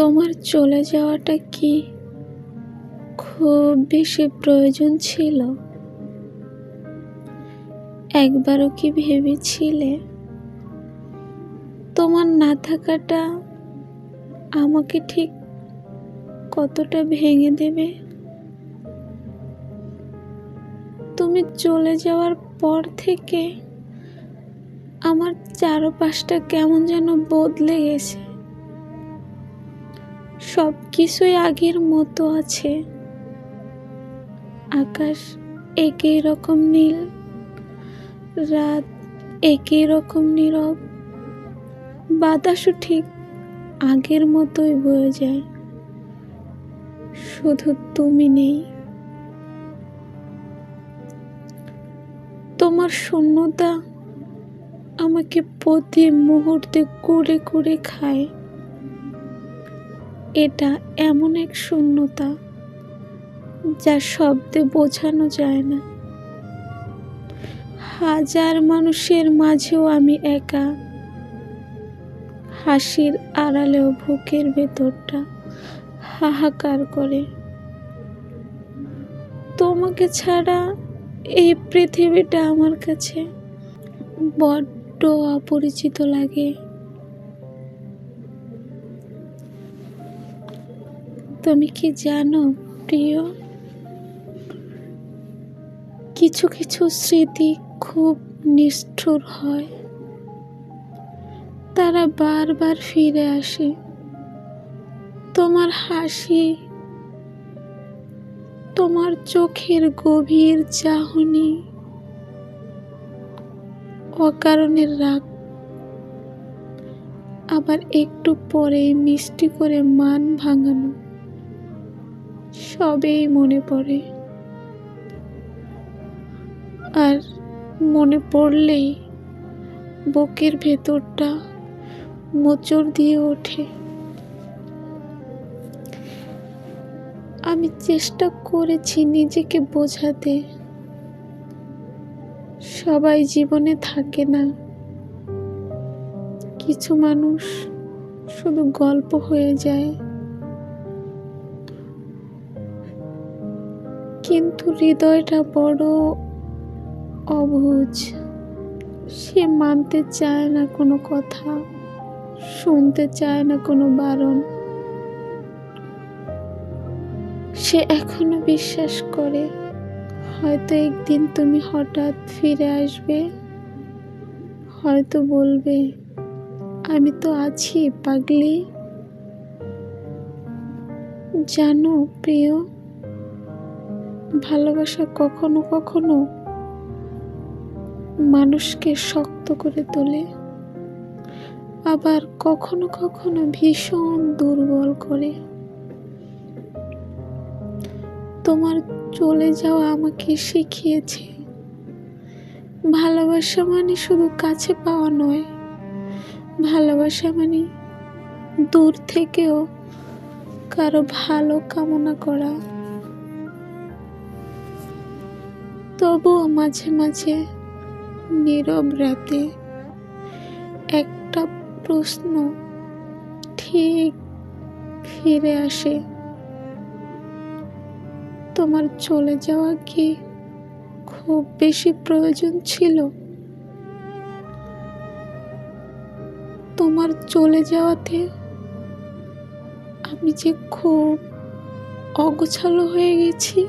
তোমার চলে যাওয়াটা কি খুব বেশি প্রয়োজন ছিল? একবারও কি ভেবেছিলে তোমার না থাকাটা আমাকে ঠিক কতটা ভেঙে দেবে? তুমি চলে যাওয়ার পর থেকে আমার চারপাশটা কেমন যেন বদলে গেছে। সব কিছুই আগের মতো আছে। আকাশ একই রকম নীল, রাত একই রকম নীরব, বাতাসও ঠিক আগের মতোই বয়ে যায়। শুধু তুমি নেই। তোমার শূন্যতা আমাকে প্রতি মুহূর্তে কুড়ে কুড়ে খায়। এটা এমন এক শূন্যতা যা শব্দে বোঝানো যায় না। হাজার মানুষের মাঝেও আমি একা। হাসির আড়ালেও বুকের ভেতরটা হাহাকার করে। তোমাকে ছাড়া এই পৃথিবীটা আমার কাছে বড্ড অপরিচিত লাগে। তুমি কি জানো, প্রিয়? কিছু কিছু স্মৃতি খুব নিষ্ঠুর হয়। তারা বারবার ফিরে আসে। তোমার হাসি, তোমার চোখের গভীর চাহনি, অকারণের রাগ। আবার একটু পরে মিষ্টি করে মান ভাঙানো। সবেই মনে পড়ে। আর মনে পড়লেই বুকের ভেতরটা মোচড় দিয়ে ওঠে। আমি চেষ্টা করেছি নিজেকে বোঝাতে। সবাই জীবনে থাকে না। কিছু মানুষ শুধু গল্প হয়ে যায়। কিন্তু হৃদয়টা বড় অবুঝ সে মানতে চায় না কোনো কথা, শুনতে চায় না কোনো বারণ। সে এখনও বিশ্বাস করে, হয়তো একদিন তুমি হঠাৎ ফিরে আসবে, হয়তো বলবে, আমি তো আছি পাগলি। জানো প্রিয় ভালোবাসা কখনো কখনো মানুষকে শক্ত করে তোলে, আবার কখনো কখনো ভীষণ দুর্বল করে। তোমার চলে যাওয়া আমাকে শিখিয়েছে। ভালোবাসা মানে শুধু কাছে পাওয়া নয়, ভালোবাসা মানে দূর থেকেও কারও ভালো কামনা করা। তবুও মাঝে মাঝে নীরব রাতে একটা প্রশ্ন ঠিক ফিরে আসে। তোমার চলে যাওয়া কি খুব বেশি প্রয়োজন ছিল? তোমার চলে যাওয়াতে আমি যে খুব অগোছালো হয়ে গেছি।